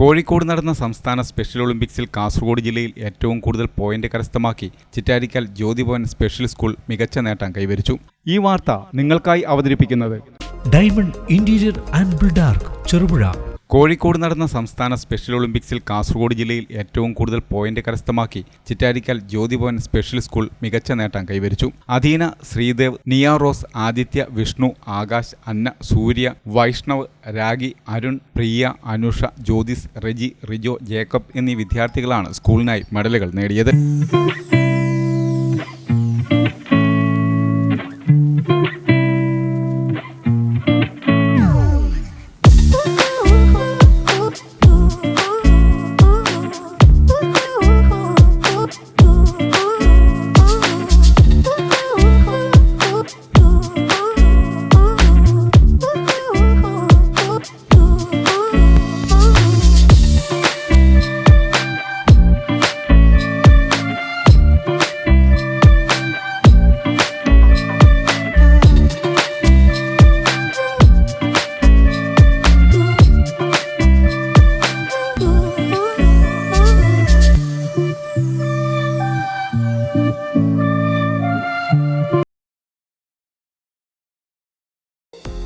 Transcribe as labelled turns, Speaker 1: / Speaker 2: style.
Speaker 1: കോഴിക്കോട് നടന്ന സംസ്ഥാന സ്പെഷ്യൽ ഒളിമ്പിക്സിൽ കാസർഗോഡ് ജില്ലയിൽ ഏറ്റവും കൂടുതൽ പോയിന്റ് കരസ്ഥമാക്കി ചിറ്റാരിക്കൽ ജ്യോതിഭവൻ സ്പെഷ്യൽ സ്കൂൾ മികച്ച നേട്ടം കൈവരിച്ചു. ഈ വാർത്ത നിങ്ങൾക്കായി അവതരിപ്പിക്കുന്നത്
Speaker 2: diamond interior and Buildark Cherupuzha.
Speaker 1: Kozhikode നടന്ന സംസ്ഥാന സ്പെഷ്യൽ ഒളിമ്പിക്സിൽ കാസർഗോഡ് ജില്ലയിൽ ഏറ്റവും കൂടുതൽ പോയിന്റ് കരസ്ഥമാക്കി ചിറ്റാരിക്കൽ ജ്യോതിഭവൻ സ്പെഷ്യൽ സ്കൂൾ മികച്ച നേട്ടം കൈവരിച്ചു. Adheena Sreedev Niya Rose Aditya Vishnu Akash Anna Surya Vaishnav Ragi Arun Priya Anusha Jyothis Reji Rijo Jacob എന്നീ വിദ്യാർത്ഥികളാണ് സ്കൂളിനായി മെഡലുകൾ നേടിയത്.